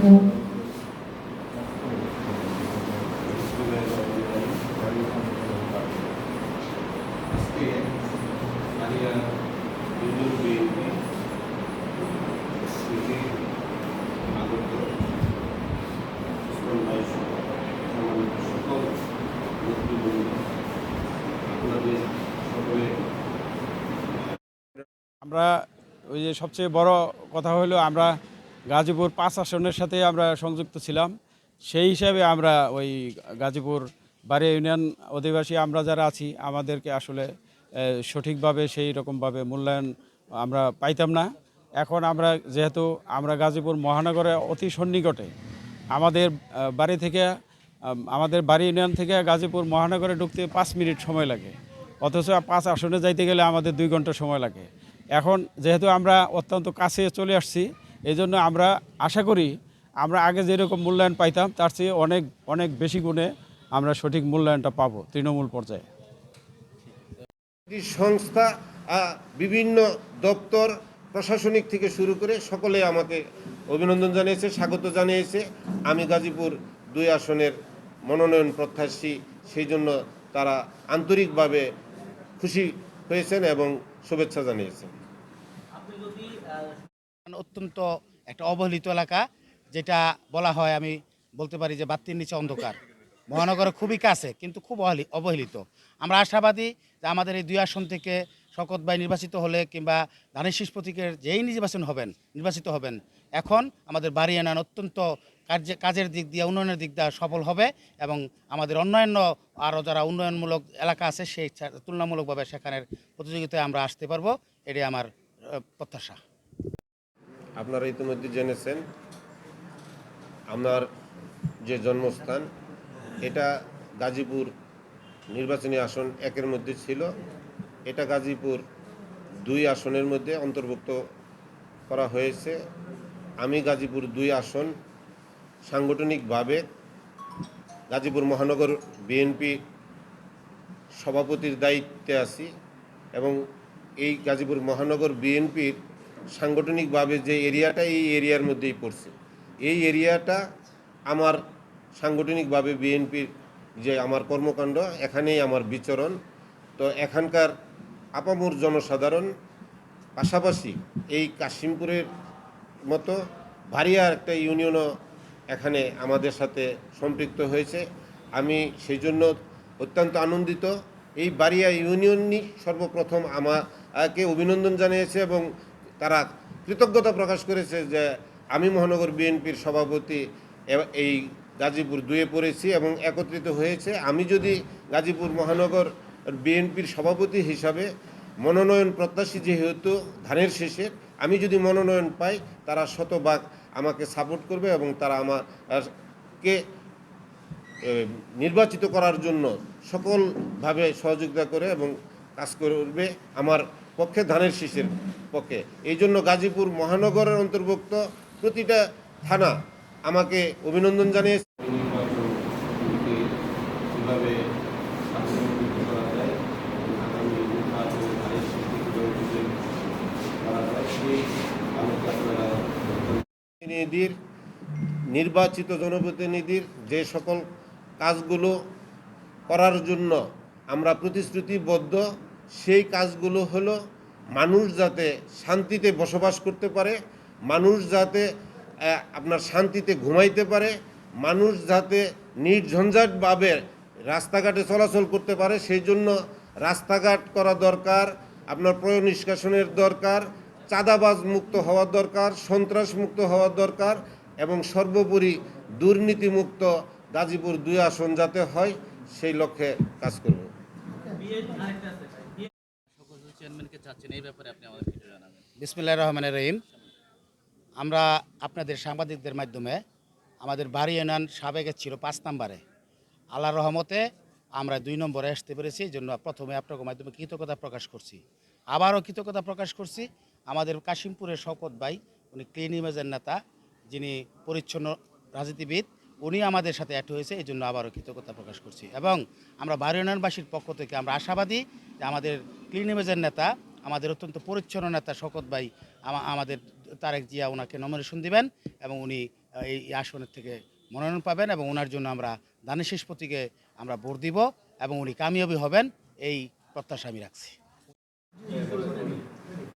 আমরা ওই যে সবচেয়ে বড় কথা হলো আমরা গাজীপুর পাঁচ আসনের সাথে আমরা সংযুক্ত ছিলাম। সেই হিসাবে আমরা ওই গাজীপুর বাড়ি ইউনিয়ন অধিবাসী আমরা যারা আছি, আমাদেরকে আসলে সঠিকভাবে সেই রকমভাবে মূল্যায়ন আমরা পাইতাম না। এখন আমরা যেহেতু আমরা গাজীপুর মহানগরে অতি সন্নিকটে, আমাদের বাড়ি থেকে আমাদের বাড়ি ইউনিয়ন থেকে গাজীপুর মহানগরে ঢুকতে পাঁচ মিনিট সময় লাগে। অথচ পাঁচ আসনে যাইতে গেলে আমাদের দুই ঘণ্টা সময় লাগে। এখন যেহেতু আমরা অত্যন্ত কাছে চলে আসছি এই জন্য আমরা আশা করি আমরা আগে যেরকম মূল্যায়ন পাইতাম তার চেয়ে অনেক অনেক বেশি গুণে আমরা সঠিক মূল্যায়নটা পাব তৃণমূল পর্যায়ে। সংস্থা বিভিন্ন দপ্তর প্রশাসনিক থেকে শুরু করে সকলে আমাকে অভিনন্দন জানিয়েছে স্বাগত জানিয়েছে। আমি গাজীপুর দুই আসনের মনোনয়ন প্রত্যাশী সেই জন্য তারা আন্তরিকভাবে খুশি হয়েছেন এবং শুভেচ্ছা জানিয়েছেন। অত্যন্ত একটা অবহেলিত এলাকা, যেটা বলা হয়, আমি বলতে পারি যে বাত্তির নিচে অন্ধকার। মহানগরে খুবই কাছে, কিন্তু খুব অবহেলি- অবহেলিত। আমরা আশাবাদী যে আমাদের এই দুই আসন থেকে শকত ভাই নির্বাচিত হলে কিংবা ধানের শীষ প্রতীকের যেই নির্বাচন হবেন, নির্বাচিত হবেন, এখন আমাদের বাড়ি আনান অত্যন্ত কার্যে, কাজের দিক দিয়ে, উন্নয়নের দিক দিয়ে সফল হবে এবং আমাদের অন্যান্য আরও যারা উন্নয়নমূলক এলাকা আছে, সেই তুলনামূলকভাবে সেখানের প্রতিযোগিতায় আমরা আসতে পারব, এটাই আমার প্রত্যাশা। আপনারা ইতিমধ্যে জেনেছেন আমার যে জন্মস্থান, এটা গাজীপুর নির্বাচনী আসন একের মধ্যে ছিল। এটা গাজীপুর দুই আসনের মধ্যে অন্তর্ভুক্ত করা হয়েছে। আমি গাজীপুর দুই আসন সাংগঠনিকভাবে গাজীপুর মহানগর বিএনপি সভাপতির দায়িত্বে আছি এবং এই গাজীপুর মহানগর বিএনপির সাংগঠনিকভাবে যে এরিয়াটা এই এরিয়ার মধ্যেই পড়ছে। এই এরিয়াটা আমার সাংগঠনিকভাবে বিএনপির যে আমার কর্মকাণ্ড, এখানেই আমার বিচরণ। তো এখানকার আপামর জনসাধারণ পাশাপাশি এই কাশিমপুরের মতো ভারিয়ার একটা ইউনিয়নও এখানে আমাদের সাথে সম্পৃক্ত হয়েছে। আমি সেই জন্য অত্যন্ত আনন্দিত। এই বাড়িয়া ইউনিয়নই সর্বপ্রথম আমাকে অভিনন্দন জানিয়েছে এবং তারা কৃতজ্ঞতা প্রকাশ করেছে যে আমি মহানগর বিএনপির সভাপতি এই গাজীপুর দুয়ে পড়েছি এবং একত্রিত হয়েছে। আমি যদি গাজীপুর মহানগর বিএনপির সভাপতি হিসাবে মনোনয়ন প্রত্যাশী যেহেতু ধানের শেষে, আমি যদি মনোনয়ন পাই, তারা শতভাগ আমাকে সাপোর্ট করবে এবং তারা আমাকে নির্বাচিত করার জন্য সকলভাবে সহযোগিতা করে এবং কাজ করবে। আমার পক্ষে ধানের শীষের পক্ষে। এই জন্য গাজীপুর মহানগরের অন্তর্ভুক্ত প্রতিটা থানা আমাকে অভিনন্দন জানিয়েছে। প্রতিনিধির নির্বাচিত জনপ্রতিনিধির যে সকল কাজগুলো করার জন্য আমরা প্রতিশ্রুতিবদ্ধ সেই কাজগুলো হলো মানুষ যাতে শান্তিতে বসবাস করতে পারে, মানুষ যাতে আপনার শান্তিতে ঘুমাইতে পারে, মানুষ যাতে নির্ঝঞ্ঝাটভাবে রাস্তাঘাটে চলাচল করতে পারে, সেই জন্য রাস্তাঘাট করা দরকার, আপনার প্রয় নিষ্কাশনের দরকার, চাঁদাবাজ মুক্ত হওয়ার দরকার, সন্ত্রাস মুক্ত হওয়ার দরকার এবং সর্বোপরি দুর্নীতিমুক্ত গাজীপুর দুই আসন যাতে হয়, সেই লক্ষ্যে কাজ করব। বিসমিল্লাহ রহমানের রহিম। আমরা আপনাদের সাংবাদিকদের মাধ্যমে আমাদের বাড়ি এনান সাবেকে ছিল পাঁচ নম্বরে। আল্লাহ রহমতে আমরা দুই নম্বরে আসতে পেরেছি, এই জন্য প্রথমে আপনার মাধ্যমে কৃতজ্ঞতা প্রকাশ করছি। আবারও কৃতজ্ঞতা প্রকাশ করছি আমাদের কাশিমপুরের শপথ ভাই, উনি ক্লিন ইমেজের নেতা, যিনি পরিচ্ছন্ন রাজনীতিবিদ। উনি আমাদের সাথে অ্যাড হয়েছে, এই জন্য আবারও কৃতজ্ঞতা প্রকাশ করছি। এবং আমরা বাড়িউন্নয়নবাসীর পক্ষ থেকে আমরা আশাবাদী যে আমাদের ক্লিন ইমেজের নেতা, আমাদের অত্যন্ত পরিচ্ছন্ন নেতা শকত ভাই আমাদের তারেক জিয়া ওনাকে নমিনেশন দিবেন এবং উনি এই আসনের থেকে মনোনয়ন পাবেন এবং ওনার জন্য আমরা দানিশেষ প্রতীকে আমরা ভোট দিব এবং উনি কামিয়াবি হবেন, এই প্রত্যাশা আমি রাখছি।